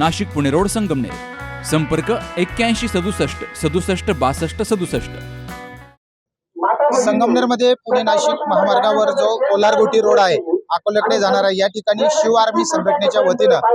Nashik Pune road Sangamner. संपर्क एक्क्याऐंशी सदुसष्ट सदुसष्ट बासष्ट सदुसष्ट. संगमनेरमध्ये पुणे नाशिक महामार्गावर जो कोल्हारगोटी रोड आहे अकोल्याकडे जाणारा या ठिकाणी शिव आर्मी संघटनेच्या वतीनं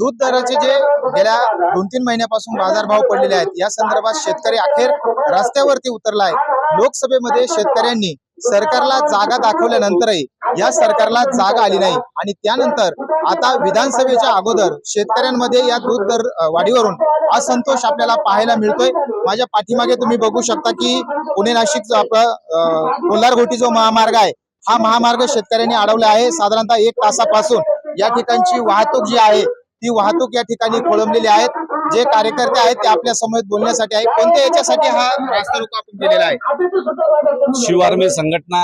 दूध दराचे जे गेल्या दोन तीन महिन्यापासून बाजारभाव पडलेले आहेत या संदर्भात शेतकरी अखेर रस्त्यावरती उतरला आहे. लोकसभेमध्ये शेतकऱ्यांनी सरकारला जागा दाखवल्यानंतरही या सरकारला जागा आली नाही. आणि त्यानंतर आता विधानसभेच्या अगोदर शेतकऱ्यांमध्ये या दूध दर वाढीवरून असंतोष आपल्याला पाहायला मिळतोय. माझ्या पाठीमागे तुम्ही बघू शकता की पुणे नाशिक आपला कोल्हारघोटी जो महामार्ग आहे हा महामार्ग शेतकऱ्यांनी अडवला आहे. साधारणतः एक तासापासून या ठिकाणची वाहतूक जी आहे ती वाहतूक या ठिकाणी खोळंबलेली आहेत जे कार्यकर्ते आहेत ते आपल्यासमोर बोलण्यासाठी आहे कोणत्या याच्यासाठी हा रास्ता रोको आपण केलेला आहे? शिव आर्मी संघटना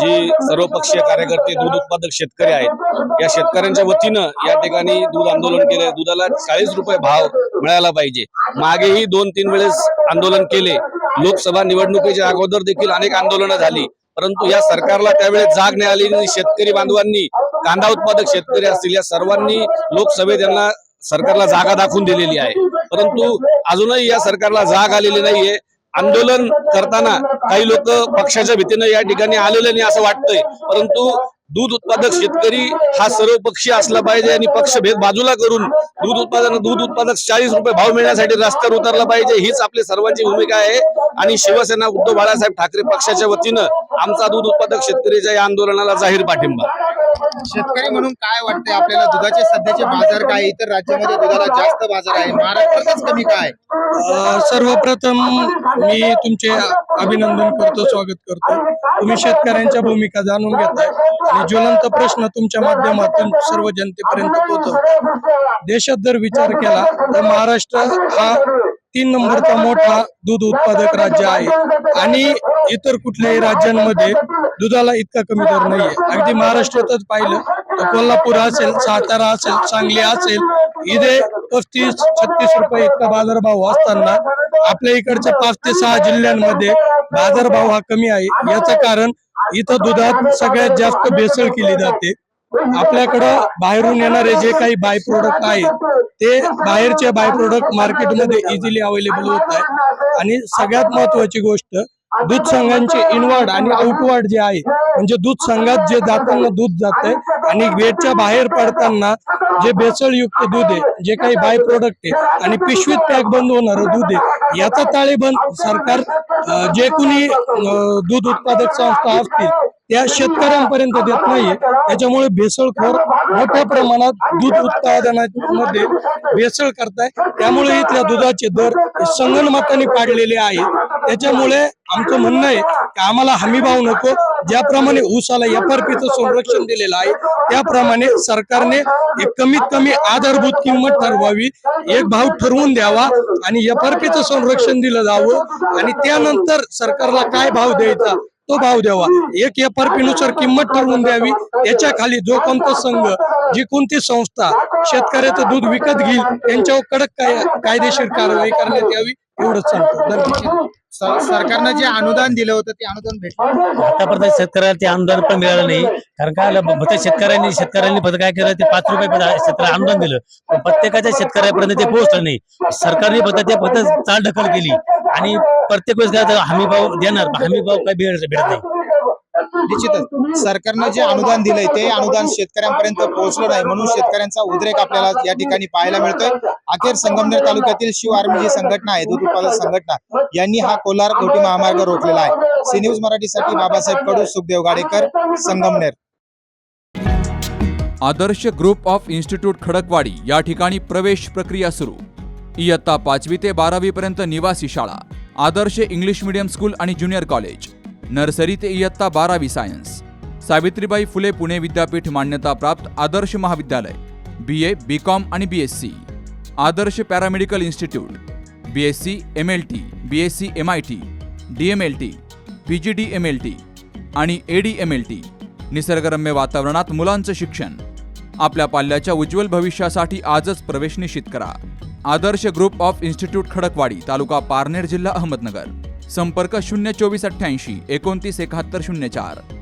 जी सर्वपक्षीय कार्यकर्ते दूध उत्पादक शेतकरी आहेत या शेतकऱ्यांच्या वतीनं या ठिकाणी दूध आंदोलन केले. दुधाला चाळीस रुपये भाव मिळायला पाहिजे. मागेही दोन तीन वेळेस आंदोलन केले. लोकसभा निवडणुकीच्या अगोदर देखील अनेक आंदोलनं झाली. परंतु या सरकारला त्यावेळेस जाग नाही आली. शेतकरी बांधवांनी कांदा उत्पादक शेतकरी असतील या सर्वांनी लोकसभेत यांना सरकारला जागा दाखवून दिलेली आहे. परंतु अजूनही या सरकारला जाग आलेली नाहीये. आंदोलन करताना काही लोक पक्षाच्या भीतीनं या ठिकाणी आलेले नाही असं वाटतंय. परंतु दूध उत्पादक शेतकरी हा सर्वपक्षीय असला पाहिजे आणि पक्षभेद बाजूला करून दूध उत्पादन दूध उत्पादक चाळीस रुपये भाव मिळण्यासाठी रस्त्यावर उतरला पाहिजे हीच आपली सर्वांची भूमिका आहे. आणि शिवसेना उद्धव बाळासाहेब ठाकरे पक्षाच्या वतीनं आमचा दूध उत्पादक शेतकरीच्या या आंदोलनाला जाहीर पाठिंबा. शेतकरी म्हणून काय वाटतंय? आपल्याला दुधाचे सध्याचे बाजार काय? इतर राज्यामध्ये दुधाला जास्त बाजार आहे. महाराष्ट्रातच कमी काय? सर्वप्रथम मी तुमचे अभिनंदन करतो स्वागत करतो. तुम्ही शेतकऱ्यांच्या भूमिका जाणून घेताय. आणि ज्वलंत प्रश्न तुमच्या माध्यमातून सर्व जनतेपर्यंत पोहोचवतो. देशात जर विचार केला तर महाराष्ट्र हा तीन नंबरचा मोठा दूध उत्पादक राज्य आहे आणि इतर कुठल्याही राज्यांमध्ये दुधाला इतका कमी दर नाहीये अगदी महाराष्ट्रातच पाहिलं तर कोल्हापूर असेल सातारा असेल सांगली असेल इथे पस्तीस छत्तीस रुपये इतका बाजारभाव असताना आपल्या इकडच्या पाच ते सहा जिल्ह्यांमध्ये बाजारभाव हा कमी आहे याचं कारण इथं दुधात सगळ्यात जास्त भेसळ केली जाते आपल्याकडं बाहेरून येणारे जे काही बाय प्रोडक्ट आहेत ते बाहेरचे बाय प्रोडक्ट मार्केटमध्ये इझिली अवेलेबल होत आहे. आणि सगळ्यात महत्वाची गोष्ट दूध संघांचे इनवर्ड आणि आउटवर्ड जे आहे म्हणजे दूध संघात जे जाताना दूध जाते आणि गेटच्या बाहेर पडताना जे भेसळयुक्त दूध आहे जे काही बाय प्रोडक्ट आहे आणि पिशवीत पॅक बंद होणारं दूध आहे याचा ताळेबंद सरकार जे कोणी दूध उत्पादक संस्था असतील त्या शेतकऱ्यांपर्यंत देत नाहीये. त्याच्यामुळे भेसळखोर मोठ्या प्रमाणात दूध उत्पादनामध्ये भेसळ करताय. त्यामुळे इथल्या दुधाचे दर संगणमताने पाडलेले आहेत. त्याच्यामुळे आमचं म्हणणं आहे की आम्हाला हमी भाव नको. ज्याप्रमाणे ऊसाला एफआरपीचं संरक्षण दिलेलं आहे त्याप्रमाणे सरकारने एक कमीत कमी आधारभूत किंमत ठरवावी एक भाव ठरवून द्यावा आणि एफआरपीचं संरक्षण दिलं जावं आणि त्यानंतर सरकारला काय भाव द्यायचा? तो भाव द्यावा. एक एफआरपी नुसार किंमत ठरवून द्यावी. त्याच्याखाली जो कोणता संघ जी कोणती संस्था शेतकऱ्याचं दूध विकत घेईल त्यांच्यावर कडक काय कायदेशीर कारवाई करण्यात यावी एवढंच सांगतो. सरकारनं जे अनुदान दिलं होतं ते अनुदान भेटलं. आतापर्यंत शेतकऱ्याला ते अनुदान पण मिळालं नाही. कारण काय फक्त शेतकऱ्यांनी शेतकऱ्यांनी फक्त काय केलं? ते पाच रुपये पण शेतकऱ्याला अनुदान दिलं. पण प्रत्येकाच्या शेतकऱ्यापर्यंत ते पोहोचलं नाही. सरकारने फक्त ते फक्त चाल ढकल केली. आणि प्रत्येक वेळेस काय हमी भाव देणार हमी भाव काही भेट भेटत नाही. निश्चितच. सरकारनं जे अनुदान दिलंय ते अनुदान शेतकऱ्यांपर्यंत पोहोचलं नाही. म्हणून शेतकऱ्यांचा उद्रेक आपल्याला या ठिकाणी पाहायला मिळतोय. अखेर संगमनेर तालुक्यातील शिव आर्मी जी संघटना आहे दूध उत्पादक संघटना. यांनी हा कोलार घोटी महामार्ग रोखलेला आहे. सी न्यूज मराठीसाठी Babasaheb Kadu Sukhdev Gadekar Sangamner. Adarsh group of institute Khadakwadi या ठिकाणी प्रवेश प्रक्रिया सुरू. इयत्ता पाचवी ते बारावी पर्यंत निवासी शाळा. आदर्श इंग्लिश मीडियम स्कूल आणि ज्युनियर कॉलेज. नर्सरी ते इयत्ता बारावी सायन्स. सावित्रीबाई फुले पुणे विद्यापीठ मान्यताप्राप्त आदर्श महाविद्यालय. बी ए बी कॉम आणि B S C Adarsh paramedical institute. B S C M L T B S C M I T D M L T P G D M L T आणि A D M L T निसर्गरम्य वातावरणात मुलांचं शिक्षण. आपल्या पाल्याच्या उज्ज्वल भविष्यासाठी आजच प्रवेश निश्चित करा. Adarsh group of institute Khadakwadi तालुका पारनेर जिल्हा अहमदनगर. संपर्क शून्य चोवीस अठ्ठ्याऐंशी एकोणतीस एकाहत्तर शून्य चार.